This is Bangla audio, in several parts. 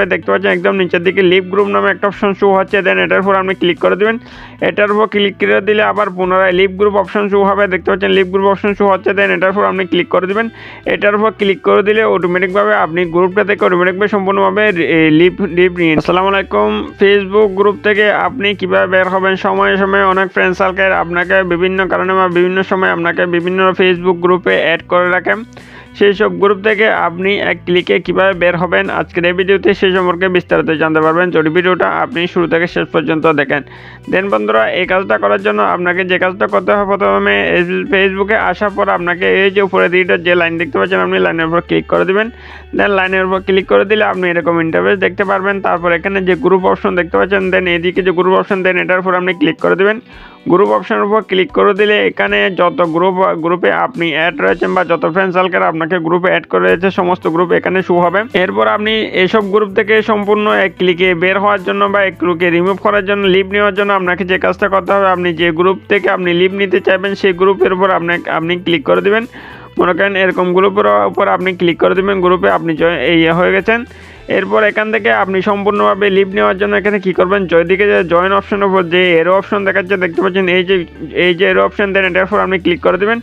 হবে দেখতে পাচ্ছেন, একদম নিচের দিকে লিভ গ্রুপ নামে একটা অপশন শো হচ্ছে। দেন এটার উপর আপনি ক্লিক করে দেবেন। এটার উপর ক্লিক করে দিলে আবার পুনরায় লিভ গ্রুপ অপশন শো হবে। দেখতে পাচ্ছেন লিভ গ্রুপ অপশন শো হচ্ছে। দেন এটার উপর আপনি ক্লিক করে দেবেন। এটার উপর ক্লিক করে দিলে অটোমেটিকভাবে আপনি গ্রুপটা থেকে অটোমেটিকভাবে সম্পূর্ণভাবে লিভ লিভ নিন। আসসালামু আলাইকুম। ফেসবুক গ্রুপ থেকে আপনি কীভাবে বের হবেন? সময়ে সময়ে অনেক ফ্রেন্ড সার্কেল আপনাকে বিভিন্ন কারণে বা বিভিন্ন সময় আপনাকে বিভিন্ন ফেসবুক গ্রুপে অ্যাড করে রাখেন সেই সব গ্রুপ থেকে আপনি এক ক্লিকে কীভাবে বের হবেন? আজকের এই ভিডিওতে সেই সম্পর্কে বিস্তারিত জানতে পারবেন। যদি ভিডিওটা আপনি শুরু থেকে শেষ পর্যন্ত দেখেন। দেন বন্ধুরা, এই কাজটা করার জন্য আপনাকে যে কাজটা করতে হবে প্রথমে ফেসবুকে আসার পর আপনাকে এই যে উপরে দিকটা যে লাইন দেখতে পাচ্ছেন, আপনি লাইনের উপর ক্লিক করে দেবেন। দেন লাইনের উপর ক্লিক করে দিলে আপনি এরকম ইন্টারভেস দেখতে পারবেন। তারপর এখানে যে গ্রুপ অপশন দেখতে পাচ্ছেন দেন এদিকে যে গ্রুপ অপশন দেন এটার উপর আপনি ক্লিক করে দিবেন। গ্রুপ অপশনের উপর ক্লিক করে দিলে এখানে যত গ্রুপ গ্রুপে আপনি অ্যাড রয়েছেন বা যত ফ্রেন্ড সার্কেল আপনাকে গ্রুপে অ্যাড করে রয়েছে সমস্ত গ্রুপ এখানে শো হবে। এরপর আপনি এইসব গ্রুপ থেকে সম্পূর্ণ এক ক্লিকে বের হওয়ার জন্য বা এক ক্লিকে রিমুভ করার জন্য লিভ নেওয়ার জন্য আপনাকে যে কাজটা করতে হবে, আপনি যে গ্রুপ থেকে আপনি লিভ নিতে চাইবেন, সেই গ্রুপের উপর আপনি আপনি ক্লিক করে দিবেন। মনে করেন এরকম গ্রুপের উপর আপনি ক্লিক করে দেবেন গ্রুপে আপনি এই ইয়ে হয়ে গেছেন। এরপর এখান থেকে আপনি সম্পূর্ণভাবে লিভ নেওয়ার জন্য এখানে কি করবেন? জয়দিকে যে জয়েন অপশনের উপর যে এরো অপশন দেখাচ্ছে, দেখতে পাচ্ছেন, এই যে এই যে এরো অপশন দেন এটার উপর আপনি ক্লিক করে দেবেন।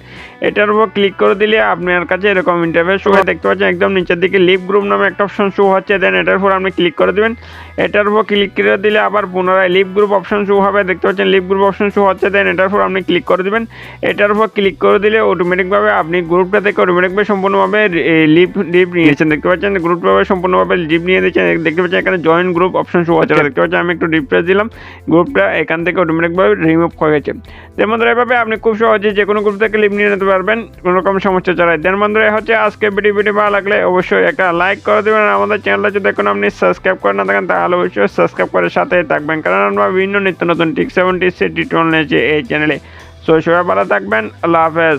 এটার উপর ক্লিক করে দিলে আপনার কাছে এরকম ইন্টারফেস শো দেখতে পাচ্ছেন, একদম নিচের দিকে লিভ গ্রুপ নামে একটা অপশন শো হচ্ছে দেন এটার উপর আপনি ক্লিক করে দেবেন। এটার উপর ক্লিক করে দিলে আবার পুনরায় লিভ গ্রুপ অপশন শো হবে। দেখতে পাচ্ছেন লিভ গ্রুপ অপশন শো হচ্ছে দেন এটার উপর আপনি ক্লিক করে দেবেন। এটার উপর ক্লিক করে দিলে অটোমেটিকভাবে আপনি গ্রুপটা থেকে অটোমেটিকভাবে সম্পূর্ণভাবে লিভ লিভ নিয়েছেন। দেখতে পাচ্ছেন গ্রুপভাবে সম্পূর্ণভাবে লিভ নিয়ে দিয়েছেন দেখতে পাচ্ছেন এখানে জয়েন্ট গ্রুপ অপশন শো হচ্ছে দেখতে পাচ্ছেন আমি একটু রিপ্রেস দিলাম। গ্রুপটা এখান থেকে অটোমেটিকভাবে রিমুভ হয়ে গেছে। দেন বন্ধুরা এভাবে আপনি খুব সহজে যে কোনো গ্রুপ থেকে লিভ নিয়ে নিতে পারবেন। কোনো রকম সমস্যা ছাড়াই। দেন বন্ধুরা হচ্ছে আজকে ভিডিও ভিডিও ভালো লাগলে অবশ্যই একটা লাইক করে দেবেন। আর আমাদের চ্যানেলটা যদি এখন আপনি সাবস্ক্রাইব করে না থাকেন তাহলে অবশ্যই সাবস্ক্রাইব করে সাথে থাকবেন। কারণ আমরা বিভিন্ন নিত্য নতুন টিক্স এবং টিপস টিউটোরিয়াল নিয়েছি এই চ্যানেলে সো সবাই ভালো থাকবেন। আল্লাহ হাফেজ।